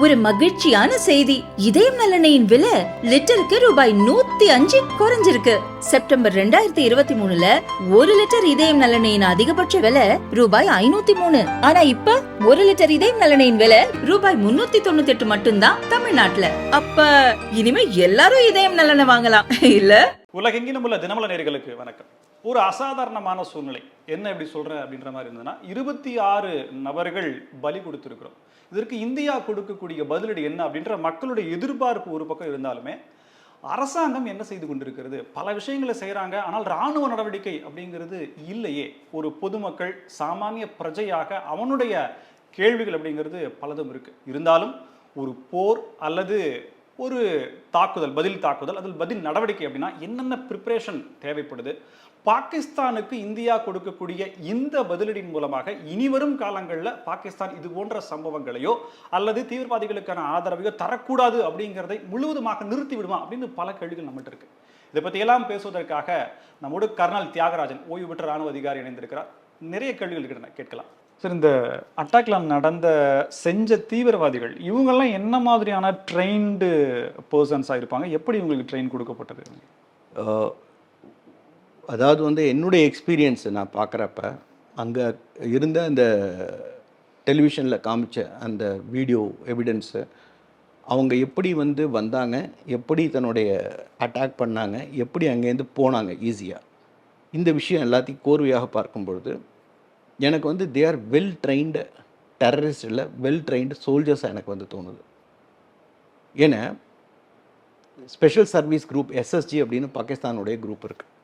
ஒரு மகிழ்ச்சியான செய்தி. இதயம் நலனையின் விலை லிட்டருக்கு ரூபாய் நூத்தி அஞ்சு குறைஞ்சிருக்கு. செப்டம்பர் ரெண்டாயிரத்தி இருபத்தி மூணுல ஒரு லிட்டர் இதயம் நலனையின் அதிகபட்ச விலை ரூபாய் ஐநூத்தி மூணு. ஆனா இப்ப ஒரு லிட்டர் இதயம் நலனையின் விலை ரூபாய் முன்னூத்தி தொண்ணூத்தி எட்டு மட்டும்தான் தமிழ்நாட்டுல. அப்ப இனிமே எல்லாரும் இதயம் நலனை வாங்கலாம். இல்ல? உலகெங்கிலும் உள்ள தினமல நேர்களுக்கு வணக்கம். ஒரு அசாதாரணமான சூழ்நிலை. என்ன இப்படி சொல்றேன் அப்படின்ற மாதிரி இருந்ததுன்னா இருபத்தி ஆறு நபர்கள் பலி கொடுத்திருக்கிறோம். இதற்கு இந்தியா கொடுக்கக்கூடிய பதிலடி என்ன அப்படின்ற மக்களுடைய எதிர்பார்ப்பு ஒரு பக்கம் இருந்தாலுமே அரசாங்கம் என்ன செய்து கொண்டிருக்கிறது? பல விஷயங்களை செய்கிறாங்க ஆனால் இராணுவ நடவடிக்கை அப்படிங்கிறது இல்லையே. ஒரு பொதுமக்கள் சாமானிய பிரஜையாக அவனுடைய கேள்விகள் அப்படிங்கிறது பலதும் இருக்கு. இருந்தாலும் ஒரு போர் அல்லது ஒரு தாக்குதல் பதில் தாக்குதல் அதில் பதில் நடவடிக்கை அப்படின்னா என்னென்ன ப்ரிப்பரேஷன் தேவைப்படுது? பாகிஸ்தானுக்கு இந்தியா கொடுக்கக்கூடிய இந்த பதிலடியின் மூலமாக இனிவரும் காலங்களில் பாகிஸ்தான் இது போன்ற சம்பவங்களையோ அல்லது தீவிரவாதிகளுக்கான ஆதரவையோ தரக்கூடாது அப்படிங்கிறதை முழுவதுமாக நிறுத்தி விடுமா அப்படின்னு பல கேள்விகள் நம்மகிட்ட இருக்கு. இதை பற்றி எல்லாம் பேசுவதற்காக நம்மோடு கர்னல் தியாகராஜன் ஓய்வு பெற்ற ராணுவ அதிகாரி இணைந்திருக்கிறார். நிறைய கேள்விகள் இருக்கின்றன கேட்கலாம். சார் இந்த அட்டாக்ல நடந்த செஞ்ச தீவிரவாதிகள் இவங்கெல்லாம் என்ன மாதிரியான ட்ரெயின்டு பர்சன்ஸாக இருப்பாங்க? எப்படி இவங்களுக்கு ட்ரெயின் கொடுக்கப்பட்டது? அதாவது வந்து என்னுடைய எக்ஸ்பீரியன்ஸ் நான் பார்க்குறப்ப அங்கே இருந்த அந்த டெலிவிஷனில் காமிச்ச அந்த வீடியோ எவிடன்ஸு அவங்க எப்படி வந்து வந்தாங்க எப்படி தன்னுடைய அட்டாக் பண்ணாங்க எப்படி அங்கேருந்து போனாங்க ஈஸியாக இந்த விஷயம் எல்லாத்தையும் கோர்வையாக பார்க்கும்பொழுது எனக்கு வந்து they are well trained terrorist இல்லை வெல் ட்ரைன்டு சோல்ஜர்ஸாக எனக்கு வந்து தோணுது. ஏன்னா ஸ்பெஷல் சர்வீஸ் குரூப் எஸ்எஸ்ஜி அப்படின்னு பாகிஸ்தானுடைய குரூப் இருக்குது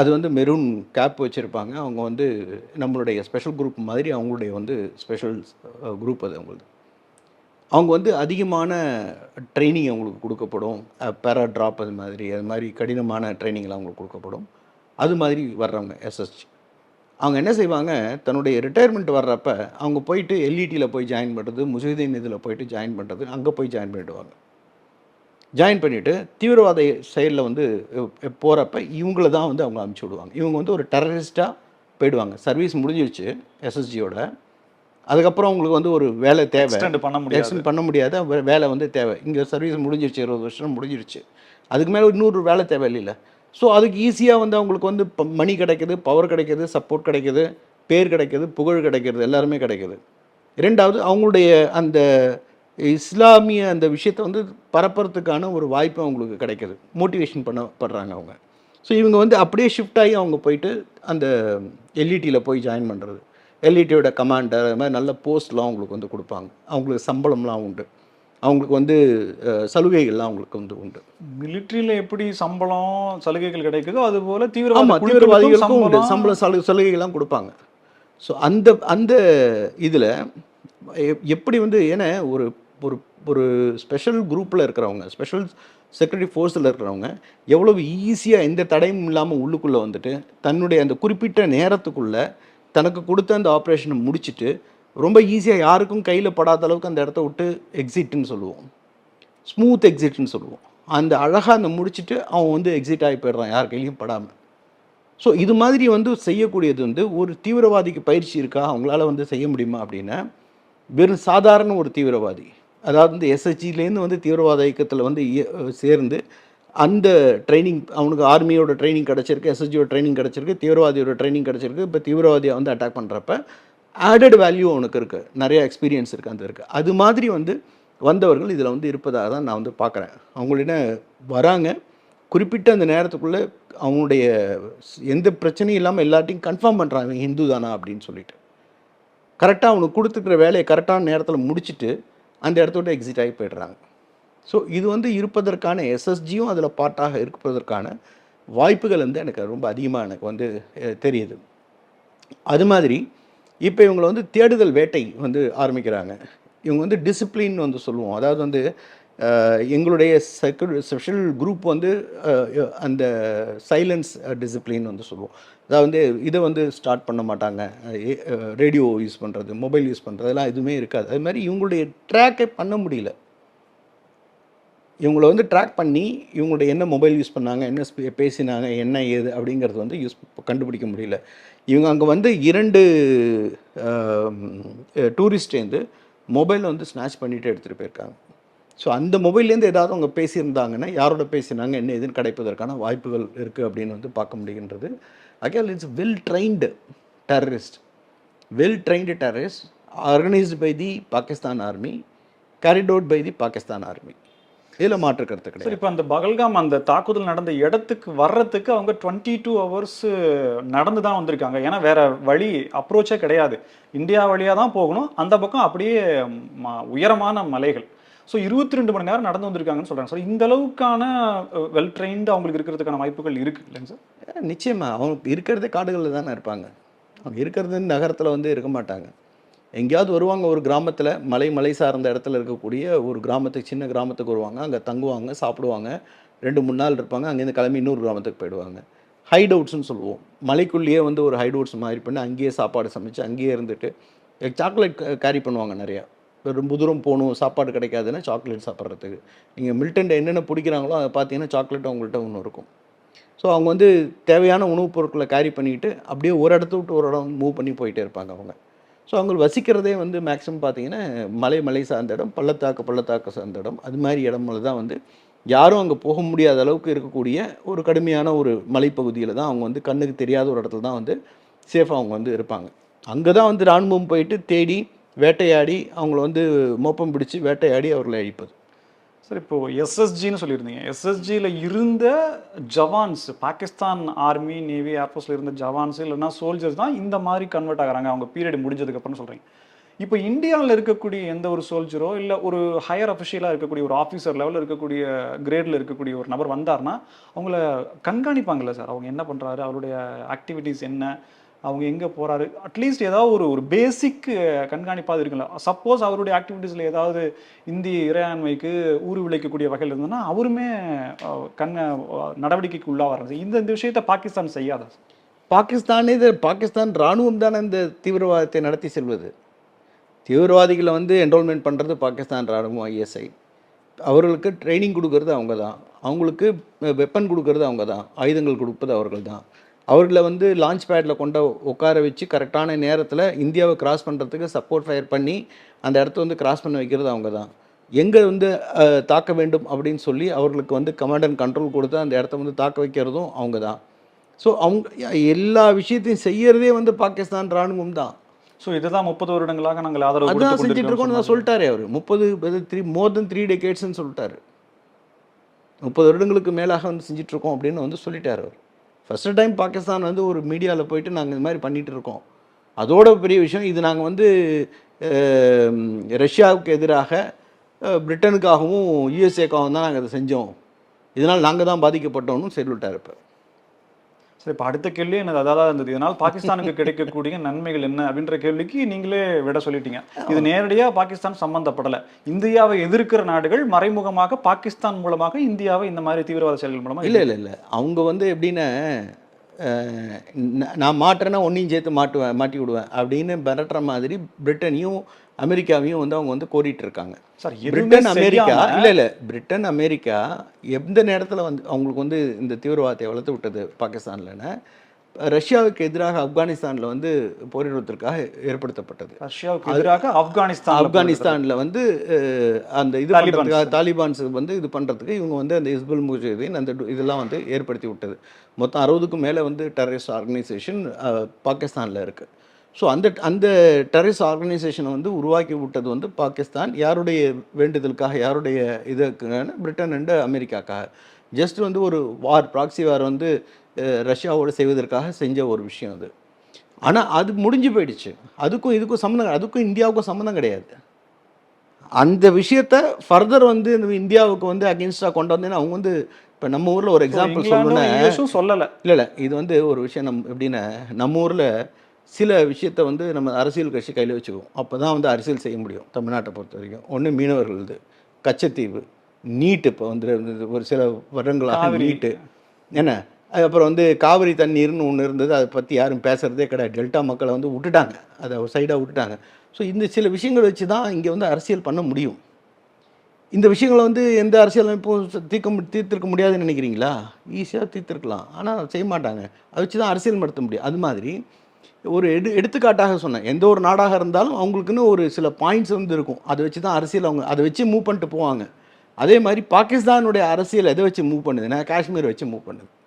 அது வந்து மெரூன் கேப் வச்சுருப்பாங்க. அவங்க வந்து நம்மளுடைய ஸ்பெஷல் குரூப் மாதிரி அவங்களுடைய வந்து ஸ்பெஷல் குரூப் அது அவங்களுக்கு அவங்க வந்து அதிகமான ட்ரைனிங் அவங்களுக்கு கொடுக்கப்படும். பேரா ட்ராப் அது மாதிரி அது மாதிரி கடினமான ட்ரைனிங்லாம் அவங்களுக்கு கொடுக்கப்படும். அது மாதிரி வர்றவங்க எஸ்எஸ்ஜி அவங்க என்ன செய்வாங்க தன்னுடைய ரிட்டையர்மெண்ட் வர்றப்ப அவங்க போயிட்டு எல்இடியில் போய் ஜாயின் பண்ணுறது முஜிதீன் இதில் போயிட்டு ஜாயின் பண்ணுறது அங்கே போய் ஜாயின் பண்ணிவிடுவாங்க ஜாயின் பண்ணிவிட்டு தீவிரவாத செயலில் வந்து போகிறப்ப இவங்கள தான் வந்து அவங்க அனுப்பிச்சி விடுவாங்க. இவங்க வந்து ஒரு டெரரிஸ்ட்டாக போயிடுவாங்க. சர்வீஸ் முடிஞ்சிருச்சு எஸ்எஸ்ஜியோட அதுக்கப்புறம் உங்களுக்கு வந்து ஒரு வேலை தேவை. பண்ண முடியாது. பண்ண முடியாத. வேலை வந்து தேவை. இங்கே சர்வீஸ் முடிஞ்சிருச்சு இருபது வருஷம் முடிஞ்சிருச்சு. அதுக்கு மேலே இன்னொரு வேலை தேவை இல்லைல்ல. ஸோ அதுக்கு ஈஸியாக வந்து அவங்களுக்கு வந்து ப- மணி கிடைக்குது பவர் கிடைக்குது சப்போர்ட் கிடைக்குது பேர் கிடைக்குது புகழ் கிடைக்கிறது எல்லாருமே கிடைக்குது. ரெண்டாவது அவங்களுடைய அந்த இஸ்லாமிய அந்த விஷயத்தை வந்து பரப்புறதுக்கான ஒரு வாய்ப்பு அவங்களுக்கு கிடைக்குது. மோட்டிவேஷன் பண்ணப்படுறாங்க அவங்க. ஸோ இவங்க வந்து அப்படியே ஷிஃப்ட் ஆகி அவங்க போயிட்டு அந்த எல்இடியில் போய் ஜாயின் பண்ணுறது எல்இடியோட கமாண்டர் அது மாதிரி நல்ல போஸ்ட்லாம் அவங்களுக்கு வந்து கொடுப்பாங்க. அவங்களுக்கு சம்பளம்லாம் உண்டு. அவங்களுக்கு வந்து சலுகைகள்லாம் அவங்களுக்கு வந்து உண்டு. மிலிட்ரியில எப்படி சம்பளம் சலுகைகள் கிடைக்குதோ அது போல ஆமாம் தீவிரவாத தீவிரவாதிகளுக்கும் உண்டு. சம்பளம். சம்பள சலு சலுகைகள்லாம் கொடுப்பாங்க. ஸோ அந்த அந்த இதில் எப்படி வந்து ஏன்னா ஒரு ஒரு ஒரு ஸ்பெஷல் குரூப்பில் இருக்கிறவங்க ஸ்பெஷல் செக்ரட்டரி ஃபோர்ஸில் இருக்கிறவங்க எவ்வளவு ஈஸியாக எந்த தடையும் இல்லாமல் உள்ளுக்குள்ளே வந்துட்டு தன்னுடைய அந்த குறிப்பிட்ட நேரத்துக்குள்ளே தனக்கு கொடுத்த அந்த ஆப்ரேஷனை முடிச்சிட்டு ரொம்ப ஈஸியாக யாருக்கும் கையில் படாத அளவுக்கு அந்த இடத்த விட்டு எக்ஸிட்னு சொல்லுவோம். ஸ்மூத் எக்ஸிட்னு சொல்லுவோம். அந்த அழகாக அந்த முடிச்சுட்டு அவன் வந்து எக்ஸிட் ஆகி போயிடுறான் யார் கையிலையும் படாமல் ஸோ இது மாதிரி வந்து செய்யக்கூடியது வந்து ஒரு தீவிரவாதிக்கு பயிற்சி இருக்கா? அவங்களால வந்து செய்ய முடியுமா அப்படின்னா வெறும் சாதாரண ஒரு தீவிரவாதி. அதாவது வந்து எஸ்எஸ்ஜிலேருந்து வந்து தீவிரவாத இயக்கத்தில் வந்து இய- சேர்ந்து அந்த ட்ரைனிங் அவனுக்கு ஆர்மியோட ட்ரைனிங் கிடச்சிருக்கு எஸ்எஸ்ஜியோட ட்ரைனிங் கிடச்சிருக்கு தீவிரவாதியோட ட்ரைனிங் கிடச்சிருக்கு இப்போ தீவிரவாதியை வந்து அட்டாக் பண்ணுறப்ப ஆடட் வேல்யூ அவனுக்கு இருக்குது நிறைய எக்ஸ்பீரியன்ஸ் இருக்குது அந்த இருக்குது அது மாதிரி வந்து வந்தவர்கள் இதில் வந்து இருப்பதாக தான் நான் வந்து பார்க்குறேன் அவங்களிட வராங்க. குறிப்பிட்ட அந்த நேரத்துக்குள்ளே அவங்களுடைய எந்த பிரச்சனையும் இல்லாமல் எல்லாத்தையும் கன்ஃபார்ம் பண்ணுறாங்க ஹிந்து தானா அப்படின்னு சொல்லிட்டு. கரெக்டாக அவனுக்கு கொடுத்துருக்குற வேலையை கரெக்டான நேரத்தில் முடிச்சுட்டு அந்த இடத்த விட்டு எக்ஸிட் ஆகி போயிடுறாங்க. ஸோ இது வந்து இருப்பதற்கான எஸ்எஸ்ஜியும் அதில் பார்ட்டாக இருப்பதற்கான வாய்ப்புகள் வந்து எனக்கு ரொம்ப அதிகமாக எனக்கு வந்து தெரியுது. அது மாதிரி இப்போ இவங்களை வந்து தேடுதல் வேட்டை வந்து ஆரம்பிக்கிறாங்க. இவங்க வந்து டிசிப்ளின் வந்து சொல்லுவோம். அதாவது வந்து எங்களுடைய செக்யூ ஸ்பெஷல் குரூப் வந்து அந்த சைலன்ஸ் டிசிப்ளின் வந்து சொல்லுவோம். அதாவது வந்து இதை வந்து ஸ்டார்ட் பண்ண மாட்டாங்க. ரேடியோ யூஸ் பண்ணுறது மொபைல் யூஸ் பண்ணுறது எல்லாம் எதுவுமே இருக்காது. அது மாதிரி இவங்களுடைய ட்ராக்கை பண்ண முடியல. இவங்கள வந்து ட்ராக் பண்ணி இவங்களுடைய என்ன மொபைல் யூஸ் பண்ணாங்க என்ன பேசினாங்க என்ன ஏது அப்படிங்கிறது வந்து யூஸ் கண்டுபிடிக்க முடியல. இவங்க அங்கே வந்து இரண்டு டூரிஸ்ட் வந்து மொபைலை வந்து ஸ்நாச் பண்ணிவிட்டு எடுத்துகிட்டு போயிருக்காங்க. ஸோ அந்த மொபைல்லேருந்து ஏதாவது அவங்க பேசியிருந்தாங்கன்னா யாரோட பேசினாங்க என்ன ஏதுன்னு கிடைப்பதற்கான வாய்ப்புகள் இருக்குது அப்படின்னு வந்து பார்க்க முடிகின்றது. Akeal it's well trained terrorist well trained terrorist organised by the Pakistan army carried out by the Pakistan army இதில் மாற்று கருத்து கிடையாது. இப்போ அந்த பகல்காம் அந்த தாக்குதல் நடந்த இடத்துக்கு வர்றதுக்கு அவங்க டுவெண்ட்டி டூ ஹவர்ஸ் நடந்து தான் வந்திருக்காங்க. ஏன்னா வேற வழி அப்ரோச்சே கிடையாது. இந்தியா வழியாக தான் போகணும். அந்த பக்கம் அப்படியே உயரமான மலைகள். ஸோ இருபத்தி ரெண்டு மணி நேரம் நடந்து வந்திருக்காங்கன்னு சொல்கிறாங்க சார் இந்த அளவுக்கான வெல் ட்ரெயின்டு அவங்களுக்கு இருக்கிறதுக்கான வாய்ப்புகள் இருக்கு இல்லைங்க சார்? நிச்சயமாக அவங்க இருக்கிறதே காடுகளில் தானே இருப்பாங்க. அவங்க இருக்கிறது நகரத்தில் வந்து இருக்க மாட்டாங்க. எங்கேயாவது வருவாங்க ஒரு கிராமத்தில் மலை மலை சார்ந்த இடத்துல இருக்கக்கூடிய ஒரு கிராமத்துக்கு சின்ன கிராமத்துக்கு வருவாங்க. அங்கே தங்குவாங்க சாப்பிடுவாங்க. ரெண்டு மூணு நாள் இருப்பாங்க. அங்கேருந்து கிளம்பி இன்னொரு கிராமத்துக்கு போயிடுவாங்க. ஹைட் அவுட்ஸ்னு சொல்லுவோம். மலைக்குள்ளேயே வந்து ஒரு ஹைட் அவுட்ஸ் மாதிரி பண்ணி அங்கேயே சாப்பாடு சமைச்சு அங்கேயே இருந்துட்டு சாக்லேட் கேரி பண்ணுவாங்க நிறையா. ரொம்ப தூரம் போகணும் சாப்பாடு கிடைக்காதுன்னா சாக்லேட் சாப்பிட்றதுக்கு. நீங்கள் மில்டன்ட என்னென்ன பிடிக்கிறாங்களோ அதை பார்த்தீங்கன்னா சாக்லேட் அவங்கள்ட்ட ஒன்று இருக்கும். ஸோ அவங்க வந்து தேவையான உணவுப் பொருட்களை கேரி பண்ணிக்கிட்டு அப்படியே ஒரு இடத்த விட்டு ஒரு இடம் மூவ் பண்ணி போயிட்டே இருப்பாங்க அவங்க. ஸோ அவங்க வசிக்கிறதே வந்து மேக்ஸிமம் பார்த்தீங்கன்னா மலை மலை சார்ந்த இடம் பள்ளத்தாக்கு பள்ளத்தாக்கு சார்ந்த இடம். அது மாதிரி இடம்ல தான் வந்து யாரும் அங்கே போக முடியாத அளவுக்கு இருக்கக்கூடிய ஒரு கடுமையான ஒரு மலைப்பகுதியில் தான் அவங்க வந்து கண்ணுக்கு தெரியாத ஒரு இடத்துல தான் வந்து சேஃபாக அவங்க வந்து இருப்பாங்க. அங்கே தான் வந்து இராணுவம் போயிட்டு தேடி வேட்டையாடி அவங்கள வந்து மோப்பம் பிடிச்சி வேட்டையாடி அவர்களை அழிப்பது. சார் இப்போ எஸ்எஸ்ஜின்னு சொல்லியிருந்தீங்க. எஸ்எஸ்ஜியில் இருந்த ஜவான்ஸ் பாகிஸ்தான் ஆர்மி நேவி ஏர்ஃபோர்ஸில் இருந்த ஜவான்ஸ் இல்லைனா சோல்ஜர்ஸ் தான் இந்த மாதிரி கன்வெர்ட் ஆகிறாங்க. அவங்க பீரியட் முடிஞ்சதுக்கப்புறம் சொல்கிறீங்க இப்போ இந்தியாவில் இருக்கக்கூடிய எந்த ஒரு சோல்ஜரோ இல்லை ஒரு ஹையர் அஃபிஷியலாக இருக்கக்கூடிய ஒரு ஆஃபீஸர் லெவலில் இருக்கக்கூடிய கிரேடில் இருக்கக்கூடிய ஒரு நபர் வந்தார்னா அவங்கள கண்காணிப்பாங்கல்ல சார்? அவங்க என்ன பண்ணுறாரு அவருடைய ஆக்டிவிட்டீஸ் என்ன? அவங்க எங்கே போகிறாரு அட்லீஸ்ட் ஏதாவது ஒரு ஒரு பேசிக் கண்காணிப்பாக இருக்குல்ல. சப்போஸ் அவருடைய ஆக்டிவிட்டீஸில் ஏதாவது இந்திய இறையாண்மைக்கு ஊறு விளைக்கக்கூடிய வகையில் இருந்ததுன்னா அவருமே அஹ், கண்ண நடவடிக்கைக்கு உள்ளாக இந்த இந்த விஷயத்தை பாகிஸ்தான் செய்யாதா? பாகிஸ்தானே இது பாகிஸ்தான் இராணுவம் தானே இந்த தீவிரவாதத்தை நடத்தி செல்வது. தீவிரவாதிகளை வந்து என்ரோல்மெண்ட் பண்ணுறது பாகிஸ்தான் இராணுவம் ஐஎஸ்ஐ அவர்களுக்கு ட்ரைனிங் கொடுக்கறது அவங்க தான் அவங்களுக்கு வெப்பன் கொடுக்கறது அவங்க தான் ஆயுதங்கள் கொடுப்பது அவர்கள் தான் அவர்களை வந்து லான்ச் பேடில் கொண்ட உட்கார வச்சு கரெக்டான நேரத்தில் இந்தியாவை கிராஸ் பண்ணுறதுக்கு சப்போர்ட் ஃபயர் பண்ணி அந்த இடத்த வந்து கிராஸ் பண்ண வைக்கிறது அவங்க தான் எங்கே வந்து தாக்க வேண்டும் அப்படின்னு சொல்லி அவர்களுக்கு வந்து கமாண்ட் அண்ட் கண்ட்ரோல் கொடுத்து அந்த இடத்த வந்து தாக்க வைக்கிறதும் அவங்க தான் ஸோ அவங்க எல்லா விஷயத்தையும் செய்யறதே வந்து பாகிஸ்தான் இராணுவம் தான். ஸோ இதுதான் முப்பது வருடங்களாக நாங்கள் ஆதரவு கொடுத்து செஞ்சுட்டு இருக்கோம்னு தான் சொல்லிட்டாரு அவர். முப்பது த்ரீ மோர் தென் த்ரீ டெகேட்ஸ்னு சொல்லிட்டாரு. முப்பது வருடங்களுக்கு மேலாக வந்து செஞ்சுட்டு இருக்கோம் அப்படின்னு வந்து சொல்லிட்டாரு அவர். ஃபஸ்ட்டு டைம் பாகிஸ்தான் வந்து ஒரு மீடியாவில் போயிட்டு நாங்கள் இந்த மாதிரி பண்ணிகிட்டு இருக்கோம். அதோட பெரிய விஷயம் இது நாங்கள் வந்து ரஷ்யாவுக்கு எதிராக பிரிட்டனுக்காகவும் யூஎஸ்ஏக்காகவும் தான் நாங்கள் அதை செஞ்சோம். இதனால் நாங்கள் தான் பாதிக்கப்பட்டோன்னு சொல்லிவிட்டார் இப்போ. சரி இப்போ அடுத்த கேள்வி என்னது? அதாவது இருந்தது. இதனால் பாகிஸ்தானுக்கு கிடைக்கக்கூடிய நன்மைகள் என்ன அப்படின்ற கேள்விக்கு நீங்களே விட சொல்லிட்டீங்க. இது நேரடியா பாகிஸ்தான் சம்பந்தப்படல. இந்தியாவை எதிர்க்கிற நாடுகள் மறைமுகமாக பாகிஸ்தான் மூலமாக இந்தியாவை இந்த மாதிரி தீவிரவாத செயல்கள் மூலமா இல்லை இல்லை இல்லை. அவங்க வந்து எப்படின்னா நான் மாட்டுறேன்னா ஒன்றையும் சேர்த்து மாட்டுவேன் மாட்டி விடுவேன் அப்படின்னு மிரட்டுற மாதிரி பிரிட்டனையும் அமெரிக்காவையும் வந்து அவங்க வந்து கோரிட்டு இருக்காங்க. சார் பிரிட்டன் அமெரிக்கா இல்லை இல்லை பிரிட்டன் அமெரிக்கா எந்த நேரத்தில் வந்து அவங்களுக்கு வந்து இந்த தீவிரவாதத்தை வளர்த்து விட்டது பாகிஸ்தான்லன்னா ரஷ்யாவுக்கு எதிராக ஆப்கானிஸ்தானில் வந்து போரிடுவதற்காக ஏற்படுத்தப்பட்டது. ரஷ்யாவுக்கு எதிராக ஆப்கானிஸ்தான் ஆப்கானிஸ்தானில் வந்து அந்த இது. பண்ணுறதுக்காக தாலிபான்ஸ் வந்து இது பண்ணுறதுக்கு இவங்க வந்து அந்த இஸ்புல் முஜிதீன் அந்த இதெல்லாம் வந்து ஏற்படுத்தி விட்டது. மொத்தம் அறுபதுக்கும் மேலே வந்து டெரரிஸ்ட் ஆர்கனைசேஷன் பாகிஸ்தானில் இருக்குது ஸோ அந்த அந்த டெரரிஸ்ட் ஆர்கனைசேஷனை வந்து உருவாக்கி விட்டது வந்து பாகிஸ்தான். யாருடைய வேண்டுதலுக்காக யாருடைய இதுக்கான பிரிட்டன் அண்ட் அமெரிக்காக்காக. ஜஸ்ட் வந்து ஒரு வார் ப்ராக்சி வார் வந்து ரஷ்யாவோடு செய்வதற்காக செஞ்ச ஒரு விஷயம் அது. ஆனால் அது முடிஞ்சு போயிடுச்சு. அதுக்கும் இதுக்கும் சம்மந்தம் அதுக்கும் இந்தியாவுக்கும் சம்மந்தம் கிடையாது. அந்த விஷயத்த ஃபர்தர் வந்து இந்த இந்தியாவுக்கு வந்து அகேன்ஸ்டாக கொண்டு வந்தேன்னா அவங்க வந்து இப்போ நம்ம ஊரில் ஒரு எக்ஸாம்பிள் சொல்லணும்னா சொல்லல. இல்லை இல்லை. இது வந்து ஒரு விஷயம் நம் எப்படின்னா நம்ம ஊரில் சில விஷயத்தை வந்து நம்ம அரசியல் கட்சி கையில் வச்சுக்குவோம். அப்போ தான் வந்து அரசியல் செய்ய முடியும். தமிழ்நாட்டை பொறுத்த வரைக்கும். ஒன்று மீனவர்கள் இது. கச்சத்தீவு. நீட் இப்போ வந்து ஒரு சில வருடங்களாக. நீட்டு. என்ன? அதுக்கப்புறம் வந்து காவிரி தண்ணீர்னு ஒன்று இருந்தது. அதை பற்றி யாரும் பேசுகிறதே கிடையாது. டெல்டா மக்களை வந்து விட்டுட்டாங்க. அதை சைடாக விட்டுட்டாங்க. ஸோ இந்த சில விஷயங்கள் வச்சு தான் இங்கே வந்து அரசியல் பண்ண முடியும். இந்த விஷயங்களை வந்து எந்த அரசியலமைப்பும் ச- தீர்க்க மு- தீர்த்திருக்க முடியாதுன்னு நினைக்கிறீங்களா? ஈஸியாக தீர்த்திருக்கலாம். ஆனால் செய்ய மாட்டாங்க. அதை வச்சு தான் அரசியல் நடத்த முடியும். அது மாதிரி ஒரு எடு எடுத்துக்காட்டாக சொன்னேன். எந்த ஒரு நாடாக இருந்தாலும் அவங்களுக்குன்னு ஒரு சில பாயிண்ட்ஸ் வந்து இருக்கும். அதை வச்சு தான் அரசியல் அவங்க அதை வச்சு மூவ் பண்ணிட்டு போவாங்க. அதே மாதிரி பாகிஸ்தானுடைய அரசியல் எதை வச்சு மூவ் பண்ணுதுன்னா காஷ்மீர் வச்சு மூவ் பண்ணுது.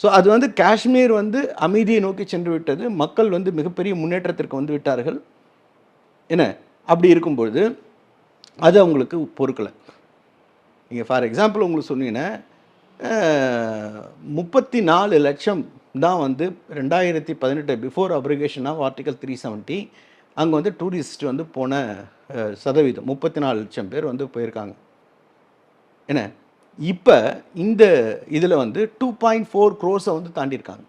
ஸோ அது வந்து காஷ்மீர் வந்து அமைதியை நோக்கி சென்று விட்டது. மக்கள் வந்து மிகப்பெரிய முன்னேற்றத்திற்கு வந்து விட்டார்கள். என்ன? அப்படி இருக்கும்பொழுது அது அவங்களுக்கு பொறுக்கலை. நீங்கள் ஃபார் எக்ஸாம்பிள் உங்களுக்கு சொன்னீங்கன்னா முப்பத்தி நாலு லட்சம் தான் வந்து ரெண்டாயிரத்தி பதினெட்டு before abrogation of article three seventy அங்கே வந்து டூரிஸ்ட் வந்து போன சதவீதம். முப்பத்தி நாலு லட்சம் பேர் வந்து போயிருக்காங்க. என்ன? இப்போ இந்த இதில் வந்து டூ பாயிண்ட் ஃபோர் க்ரோஸை வந்து தாண்டியிருக்காங்க.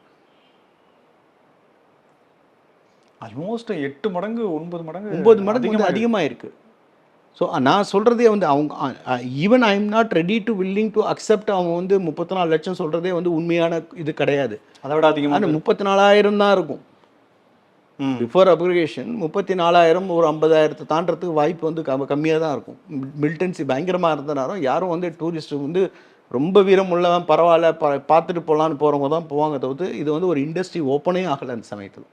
ஆல்மோஸ்ட் எட்டு மடங்கு ஒன்பது மடங்கு ஒம்பது மடங்கு வந்து அதிகமா அதிகமாக இருக்குது ஸோ நான் சொல்கிறதே வந்து அவங்க even I am not ready to willing to accept அவன் வந்து முப்பத்தி நாலு லட்சம் சொல்கிறதே வந்து உண்மையான இது கிடையாது. அதை விட அதிகமாக முப்பத்தி நாலாயிரம் தான் இருக்கும். பிஃபோர் அப்ரிகேஷன் முப்பத்தி நாலாயிரம் ஒரு ஐம்பதாயிரத்தை தாண்டறதுக்கு வாய்ப்பு வந்து கம் கம்மியாக தான் இருக்கும். மில்டன்சி பயங்கரமாக இருந்தனாலும் யாரும் வந்து டூரிஸ்ட் வந்து ரொம்ப வீரம் உள்ளவன் பரவாயில்ல ப பார்த்துட்டு போகலான்னு போகிறவங்க தான் போவாங்க தவிர்த்து இது வந்து ஒரு இண்டஸ்ட்ரி ஓப்பனே ஆகலை அந்த சமயத்தில்.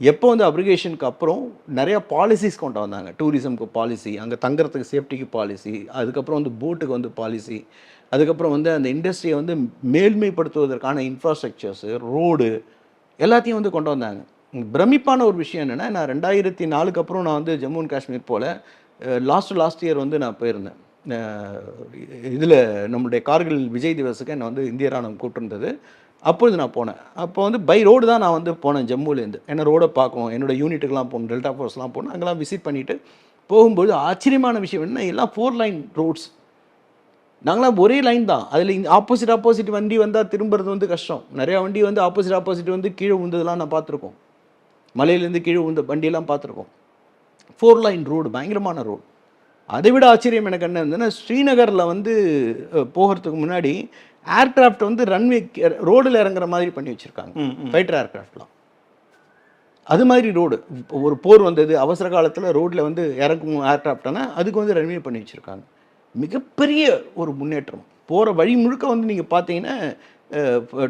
எப்போ வந்து அப்ரிகேஷனுக்கு அப்புறம் நிறையா பாலிசிஸ் கொண்டு வந்தாங்க. டூரிசம்க்கு பாலிசி அங்கே தங்குறதுக்கு சேஃப்டிக்கு பாலிசி அதுக்கப்புறம் வந்து போட்டுக்கு வந்து பாலிசி அதுக்கப்புறம் வந்து அந்த இண்டஸ்ட்ரியை வந்து மேல்மைப்படுத்துவதற்கான இன்ஃப்ராஸ்ட்ரக்சர்ஸு ரோடு எல்லாத்தையும் வந்து கொண்டு வந்தாங்க. பிரமிப்பான ஒரு விஷயம் என்னென்னா நான் ரெண்டாயிரத்தி நாலுக்கு அப்புறம் நான் வந்து ஜம்மு அண்ட் காஷ்மீர் போல் லாஸ்ட் லாஸ்ட் இயர் வந்து நான் போயிருந்தேன். இதில் நம்மளுடைய கார்கில் விஜய் திவஸுக்கு என்னை வந்து இந்திய ராணுவம் கூட்டிருந்தது. அப்பொழுது நான் போனேன். அப்போ வந்து பை ரோடு தான் நான் வந்து போனேன் ஜம்முலேருந்து. என்ன ரோடை பார்க்கணும் என்னோட யூனிட்டுக்கெலாம் போகணும் டெல்டா ஃபோர்ஸ்லாம் போகணும் அங்கெல்லாம் விசிட் பண்ணிவிட்டு போகும்போது ஆச்சரியமான விஷயம் என்ன எல்லாம் ஃபோர் லைன் ரோட்ஸ் நாங்களாம் ஒரே லைன் தான். அதில் ஆப்போசிட் ஆப்போசிட் வண்டி வந்தால் திரும்புறது வந்து கஷ்டம். நிறையா வண்டி வந்து ஆப்போசிட் ஆப்போசிட் வந்து கீழே விழுந்ததெல்லாம் நான் பார்த்துருக்கோம். மலையிலேருந்து கீழே விழுந்த வண்டியெல்லாம் பார்த்துருக்கோம் ஃபோர் லைன் ரோடு பயங்கரமான ரோடு அதை விட ஆச்சரியம் எனக்கு என்ன இருந்ததுன்னா ஸ்ரீநகரில் வந்து போகிறதுக்கு முன்னாடி ஏர்கிராஃப்ட் வந்து ரன்வே ரோடில் இறங்குற மாதிரி பண்ணி வச்சுருக்காங்க. ஃபைட்டர் ஏர்கிராஃப்ட்லாம் அது மாதிரி ரோடு ஒரு போர் வந்தது அவசர காலத்தில் ரோட்டில் வந்து இறக்கும் ஏர்கிராஃப்ட்னா அதுக்கு வந்து ரன்வே பண்ணி வச்சுருக்காங்க. மிகப்பெரிய ஒரு முன்னேற்றம். போகிற வழி முழுக்க வந்து நீங்கள் பார்த்தீங்கன்னா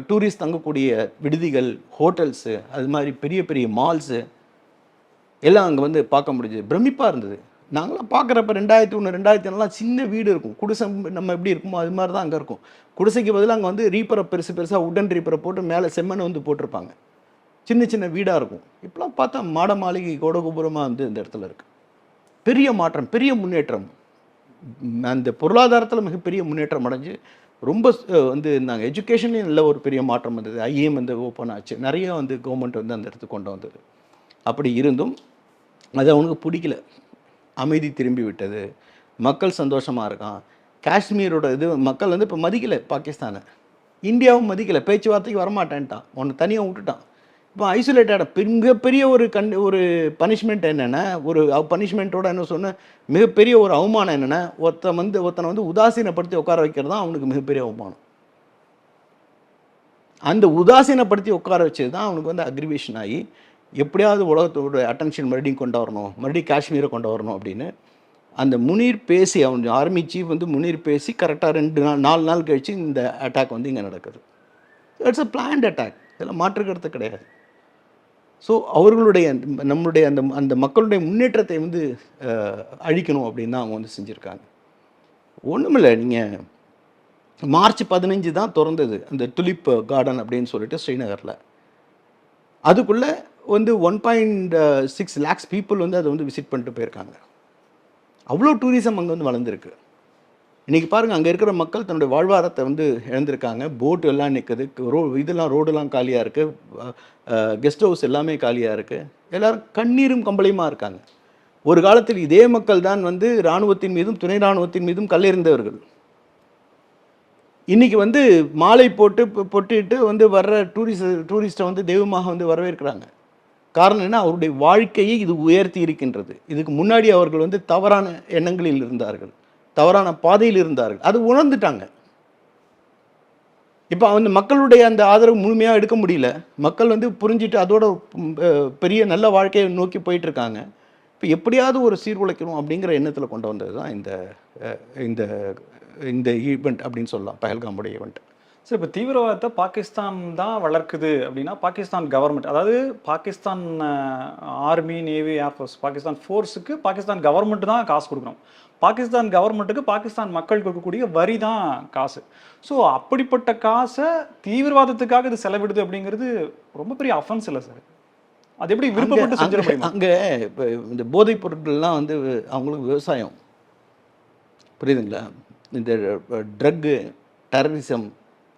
டூரிஸ்ட் தங்கக்கூடிய விடுதிகள் ஹோட்டல்ஸு அது மாதிரி பெரிய பெரிய மால்ஸு எல்லாம் அங்கே வந்து பார்க்க முடிஞ்சுது. பிரமிப்பாக இருந்தது. நாங்களாம் பார்க்குறப்ப ரெண்டாயிரத்தி ஒன்று ரெண்டாயிரத்தி ஒன்றுலாம் சின்ன வீடு இருக்கும். குடிசை நம்ம எப்படி இருக்குமோ அது மாதிரி தான் அங்கே இருக்கும். குடிசைக்கு பதிலாக அங்கே வந்து ரீப்பரை பெருசு பெருசாக உடன் ரீப்பரை போட்டு மேலே செம்மண் வந்து போட்டிருப்பாங்க. சின்ன சின்ன வீடாக இருக்கும். இப்போலாம் பார்த்தா மாட மாளிகை கோடகோபுரமாக வந்து இந்த இடத்துல இருக்குது பெரிய மாற்றம் பெரிய முன்னேற்றம். அந்த பொருளாதாரத்தில் மிகப்பெரிய முன்னேற்றம் அடைஞ்சு ரொம்ப வந்து நாங்கள் எஜுகேஷன்லேயும் நல்ல ஒரு பெரிய மாற்றம் வந்தது. ஐஏஎம் வந்து ஓப்பன் ஆச்சு. நிறைய வந்து கவர்மெண்ட் வந்து அந்த இடத்துக்கு கொண்டு வந்தது. அப்படி இருந்தும் அது அவனுக்கு பிடிக்கல. அமைதி திரும்பி விட்டது. மக்கள் சந்தோஷமாக இருக்கான். காஷ்மீரோட இது மக்கள் வந்து இப்போ மதிக்கலை பாகிஸ்தானை. இந்தியாவும் மதிக்கலை. பேச்சுவார்த்தைக்கு வரமாட்டேன்ட்டான். உன்னை தனியாக விட்டுட்டான். இப்போ ஐசோலேட்டட் மிகப்பெரிய ஒரு கண் ஒரு பனிஷ்மெண்ட் என்னென்னா ஒரு பனிஷ்மெண்ட்டோட என்ன சொன்ன மிகப்பெரிய ஒரு அவமானம் என்னென்னா ஒருத்தன் வந்து ஒருத்தனை வந்து உதாசீனப்படுத்தி உட்கார வைக்கிறது தான் அவனுக்கு மிகப்பெரிய அவமானம். அந்த உதாசீனப்படுத்தி உட்கார வச்சது தான் அவனுக்கு வந்து அக்ரிவேஷன் ஆகி எப்படியாவது உலகத்தோட அட்டென்ஷன் மறுபடியும் கொண்டு வரணும் மறுபடியும் காஷ்மீரை கொண்டு வரணும் அப்படின்னு அந்த முனீர் பேசி அவன் ஆர்மி சீஃப் வந்து முனீர் பேசி கரெக்டாக ரெண்டு நாள் நாலு நாள் கழித்து இந்த அட்டாக் வந்து இங்கே நடக்குது. இட்ஸ் அ பிளான்ட் அட்டாக் இதெல்லாம் மாற்றுக்கிறது கிடையாது. ஸோ அவர்களுடைய நம்மளுடைய அந்த அந்த மக்களுடைய முன்னேற்றத்தை வந்து அழிக்கணும் அப்படின்னு தான் அவங்க வந்து செஞ்சுருக்காங்க. ஒன்றுமில்லை நீங்கள் மார்ச் பதினஞ்சு தான் திறந்தது. அந்த துலிப் கார்டன் அப்படின்னு சொல்லிட்டு ஸ்ரீநகரில். அதுக்குள்ளே வந்து one point six lakhs people வந்து அதை வந்து விசிட் பண்ணிட்டு போயிருக்காங்க. அவ்வளோ டூரிசம் அங்கே வந்து வளர்ந்துருக்கு. இன்றைக்கி பாருங்கள் அங்கே இருக்கிற மக்கள் தன்னுடைய வாழ்வாதாரத்தை வந்து இழந்திருக்காங்க. போட் எல்லாம் நிற்குது ரோ இதெல்லாம் ரோடெல்லாம் காலியாக இருக்குது கெஸ்ட் ஹவுஸ் எல்லாமே காலியாக இருக்குது எல்லோரும் கண்ணீரும் கம்பளையுமா இருக்காங்க. ஒரு காலத்தில் இதே மக்கள் தான் வந்து இராணுவத்தின் மீதும் துணை இராணுவத்தின் மீதும் கல்லெறிந்தவர்கள். இன்றைக்கி வந்து மாலை போட்டு பொ- பொட்டிட்டு வந்து வர்ற டூரிஸ்ட் டூரிஸ்ட்டை வந்து தெய்வமாக வந்து வரவேற்கிறாங்க. காரணம் என்ன? அவருடைய வாழ்க்கையை இது உயர்த்தி இருக்கின்றது. இதுக்கு முன்னாடி அவர்கள் வந்து தவறான எண்ணங்களில் இருந்தார்கள். தவறான பாதையில் இருந்தார்கள். அது உணர்ந்துட்டாங்க. இப்போ அந்த மக்களுடைய அந்த ஆதரவு முழுமையாக எடுக்க முடியல. மக்கள் வந்து புரிஞ்சிட்டு அதோட பெரிய நல்ல வாழ்க்கையை நோக்கி போயிட்டுருக்காங்க. இப்போ எப்படியாவது ஒரு சீர்குலைக்கணும் அப்படிங்கிற எண்ணத்தில் கொண்டு வந்தது தான் இந்த இந்த இந்த ஈவெண்ட் அப்படின்னு சொல்லலாம். பஹல்காமுடைய ஈவெண்ட் சரி இப்போ தீவிரவாதத்தை பாகிஸ்தான் தான் வளர்க்குது அப்படின்னா பாகிஸ்தான் கவர்மெண்ட் அதாவது Pakistan army navy air force Pakistan ஃபோர்ஸுக்கு Pakistan government தான் காசு கொடுக்குறோம் பாகிஸ்தான் கவர்மெண்ட்டுக்கு பாகிஸ்தான் மக்கள் கொடுக்கக்கூடிய வரி தான் காசு. ஸோ அப்படிப்பட்ட காசை தீவிரவாதத்துக்காக இது செலவிடுது அப்படிங்கிறது ரொம்ப பெரிய அஃபென்ஸ் இல்லை சார் அது எப்படி விருப்பப்பட்டு செஞ்சிட முடியுமா? அங்கே இப்போ இந்த போதைப் பொருட்கள்லாம் வந்து அவங்களுக்கு விவசாயம். புரியுதுங்களா? இந்த drug terrorism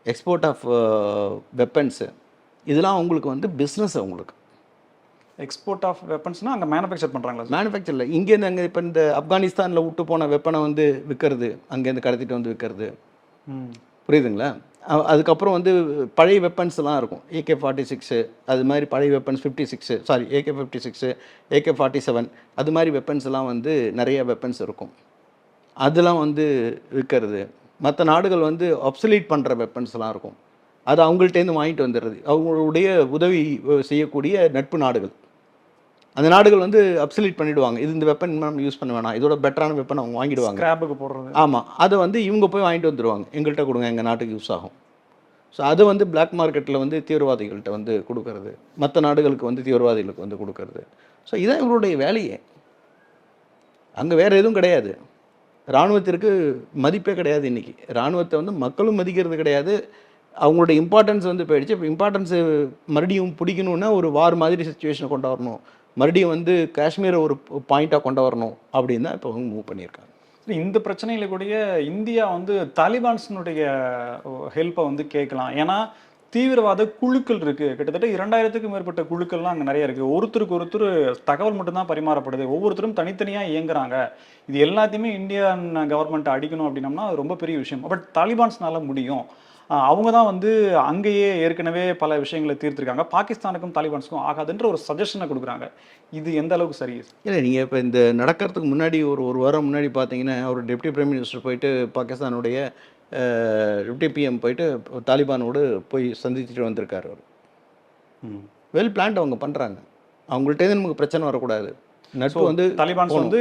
export of weapons இதெல்லாம் அவங்களுக்கு வந்து பிஸ்னஸ் அவங்களுக்கு எக்ஸ்போர்ட் ஆஃப் வெப்பன்ஸ்னா அங்கே மேனுஃபேக்சர் பண்ணுறாங்களா சார் மேனுஃபேக்சரில் இங்கேருந்து அங்கே இப்போ இந்த ஆப்கானிஸ்தானில் விட்டு போன வெப்பனை வந்து விற்கிறது அங்கேருந்து கடத்திட்டு வந்து விற்கிறது புரியுதுங்களா? அதுக்கப்புறம் வந்து பழைய வெப்பன்ஸ்லாம் இருக்கும். ஏகே ஃபார்ட்டி சிக்ஸு அது மாதிரி பழைய weapons fifty six sorry AK fifty six AK forty seven அது மாதிரி வெப்பன்ஸ் எல்லாம் வந்து நிறைய வெப்பன்ஸ் இருக்கும். அதெல்லாம் வந்து விற்கிறது மற்ற நாடுகள் வந்து அப்சலீட் பண்ணுற வெப்பன்ஸ்லாம் இருக்கும். அது அவங்கள்ட்டேருந்து வாங்கிட்டு வந்துடுறது அவங்களுடைய உதவி செய்யக்கூடிய நட்பு நாடுகள். அந்த நாடுகள் வந்து அப்சலீட் பண்ணிடுவாங்க. இது இந்த வெப்பன் நம்ம யூஸ் பண்ண வேணாம். இதோட பெட்டரான வெப்பன் அவங்க வாங்கிடுவாங்க. ஸ்கிராப்புக்கு போடுறது. ஆமாம் அதை வந்து இவங்க போய் வாங்கிட்டு வந்துடுவாங்க எங்கள்கிட்ட கொடுங்க. எங்கள் நாட்டுக்கு யூஸ் ஆகும். ஸோ அதை வந்து பிளாக் மார்க்கெட்டில் வந்து தீவிரவாதிகள்கிட்ட வந்து கொடுக்கறது. மற்ற நாடுகளுக்கு வந்து தீவிரவாதிகளுக்கு வந்து கொடுக்கறது. ஸோ இதான் இவங்களுடைய வேலையே. அங்கே வேறு எதுவும் கிடையாது. இராணுவத்திற்கு மதிப்பே கிடையாது இன்றைக்கி இராணுவத்தை வந்து மக்களும் மதிக்கிறது கிடையாது. அவங்களோட இம்பார்ட்டன்ஸ் வந்து போயிடுச்சு. இப்போ இம்பார்ட்டன்ஸு மறுபடியும் பிடிக்கணுன்னா ஒரு வார் மாதிரி சுச்சுவேஷனை கொண்டு வரணும். மறுபடியும் வந்து காஷ்மீரை ஒரு பாயிண்ட்டாக கொண்டு வரணும் அப்படின்னு தான் இப்போ அவங்க மூவ் பண்ணியிருக்காங்க இந்த பிரச்சனையில கூடய இந்தியா வந்து தாலிபான்ஸினுடைய ஹெல்ப்பை வந்து கேட்கலாம். ஏன்னா தீவிரவாத குழுக்கள் இருக்கு. கிட்டத்தட்ட இரண்டாயிரத்துக்கும் மேற்பட்ட குழுக்கள்லாம் அங்கே நிறைய இருக்கு. ஒருத்தருக்கு ஒருத்தர் தகவல் மட்டும்தான் பரிமாறப்படுது. ஒவ்வொருத்தரும் தனித்தனியா இயங்குறாங்க. இது எல்லாத்தையுமே இந்தியன் கவர்மெண்ட் அடிக்கணும் அப்படின்னம்னா ரொம்ப பெரிய விஷயம். பட் தாலிபான்ஸ்னால முடியும். அவங்க தான் வந்து அங்கேயே ஏற்கனவே பல விஷயங்களை தீர்த்திருக்காங்க. பாகிஸ்தானுக்கும் தாலிபான்ஸுக்கும் ஆகாதுன்ற ஒரு சஜஷனை கொடுக்குறாங்க. இது எந்த அளவுக்கு சரி? இல்லை நீங்கள் இப்போ இந்த நடக்கிறதுக்கு முன்னாடி ஒரு ஒரு வாரம் முன்னாடி பார்த்தீங்கன்னா ஒரு டெப்டி பிரைம் மினிஸ்டர் போயிட்டு பாகிஸ்தானுடைய டெப்டி பிஎம் போயிட்டு தாலிபானோடு போய் சந்திச்சுட்டு வந்திருக்காரு அவர். ம். வெல் பிளான்ட் அவங்க பண்ணுறாங்க அவங்கள்ட்டேருந்து நமக்கு பிரச்சனை வரக்கூடாது. நட்பு வந்து தாலிபான்ஸ் வந்து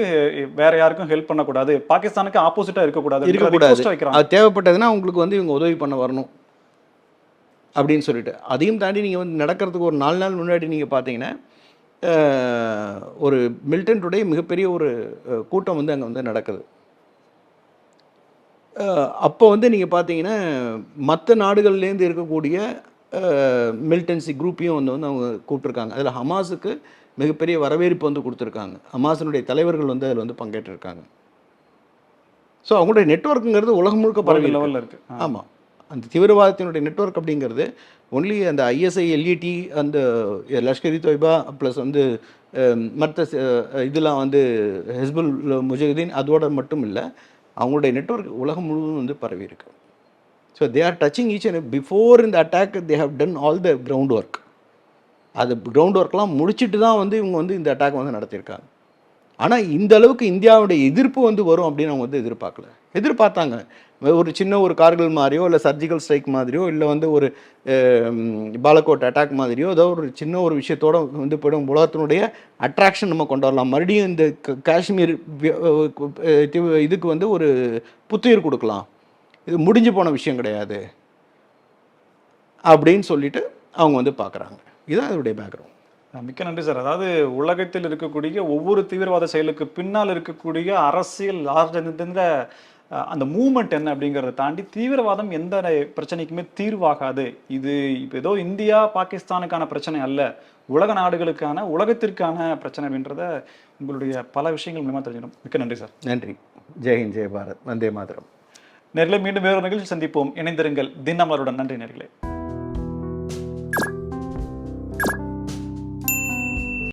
வேற யாருக்கும் ஹெல்ப் பண்ணக்கூடாது. பாகிஸ்தானுக்கு ஆப்போசிட்டா இருக்கக்கூடாது. இருக்கக்கூடாது. அது தேவைப்பட்டதுன்னா அவங்களுக்கு வந்து இவங்க உதவி பண்ண வரணும். அப்படின்னு சொல்லிட்டு. அதையும் தாண்டி நீங்கள் வந்து நடக்கிறதுக்கு ஒரு நாலு நாள் முன்னாடி நீங்கள் பார்த்தீங்கன்னா ஒரு மில்டன்டுடைய மிகப்பெரிய ஒரு கூட்டம் வந்து அங்கே வந்து நடக்குது. அப்போ வந்து நீங்கள் பார்த்தீங்கன்னா மற்ற நாடுகள்லேருந்து இருக்கக்கூடிய மிலிட்டன்சி குரூப்பையும் வந்து வந்து அவங்க கூப்பிட்ருக்காங்க அதில் ஹமாஸுக்கு மிகப்பெரிய வரவேற்பு வந்து கொடுத்துருக்காங்க. ஹமாஸினுடைய தலைவர்கள் வந்து அதில் வந்து பங்கேற்றிருக்காங்க. ஸோ அவங்களுடைய நெட்வொர்க்குங்கிறது உலகம் முழுக்க பரவி. லெவல்ல இருக்கு. ஆ. ஆமாம் அந்த தீவிரவாதத்தினுடைய நெட்வொர்க் அப்படிங்கிறது ஒன்லி அந்த ஐஎஸ்ஐ எல்இடி அந்த லஷ்கர் இ தொய்பா ப்ளஸ் வந்து மற்ற இதெல்லாம் வந்து ஹெஸ்புல் முஜஹிதீன் அதோட மட்டும் இல்லை. அவங்களுடைய நெட்வொர்க் உலகம் முழுவதும் வந்து பரவி இருக்கு. So they are touching each and before இந்த attack they have done all the ground work அது கிரவுண்ட் ஒர்க்லாம் முடிச்சிட்டு தான் வந்து இவங்க வந்து இந்த அட்டாக் வந்து நடத்தியிருக்காங்க. ஆனால் இந்த அளவுக்கு இந்தியாவுடைய எதிர்ப்பு வந்து வரும் அப்படின்னு அவங்க வந்து எதிர்பார்க்கல. எதிர்பார்த்தாங்க. ஒரு சின்ன ஒரு கார்கள் மாதிரியோ இல்லை சர்ஜிக்கல் ஸ்ட்ரைக் மாதிரியோ இல்லை வந்து ஒரு பாலக்கோட் அட்டாக் மாதிரியோ ஏதோ ஒரு சின்ன ஒரு விஷயத்தோட வந்து போயிடும். உலகத்தினுடைய அட்ராக்ஷன் நம்ம கொண்டு வரலாம் மறுபடியும் இந்த க- காஷ்மீர் தி- இதுக்கு வந்து ஒரு புத்துயிர் கொடுக்கலாம். இது முடிஞ்சு போன விஷயம் கிடையாது. அப்படின்னு சொல்லிட்டு அவங்க வந்து பார்க்குறாங்க இதுதான் அதோடைய பேக்ரவுண்ட் மிக்க நன்றி சார். அதாவது உலகத்தில் இருக்கக்கூடிய ஒவ்வொரு தீவிரவாத செயலுக்கு பின்னால் இருக்கக்கூடிய அரசியல் ஆர்ஜந்த அந்த மூமெண்ட் என்ன அப்படிங்கிறத தாண்டி தீவிரவாதம் எந்த பிரச்சனைக்குமே தீர்வாகாது. இது இப்போ ஏதோ இந்தியா பாகிஸ்தானுக்கான பிரச்சனை அல்ல. உலக நாடுகளுக்கான உலகத்திற்கான பிரச்சனை அப்படின்றத உங்களுடைய பல விஷயங்கள் மூலமா தெரிஞ்சிடும். மிக்க நன்றி சார். நன்றி. ஜெய்ஹிந்த் ஜெய் பாரத். வந்தே மாதரம். நேரில் மீண்டும் வேறொரு நிகழ்ச்சி சந்திப்போம். இணைந்திருங்கள். தினமலருடன். நன்றி நேர்களே.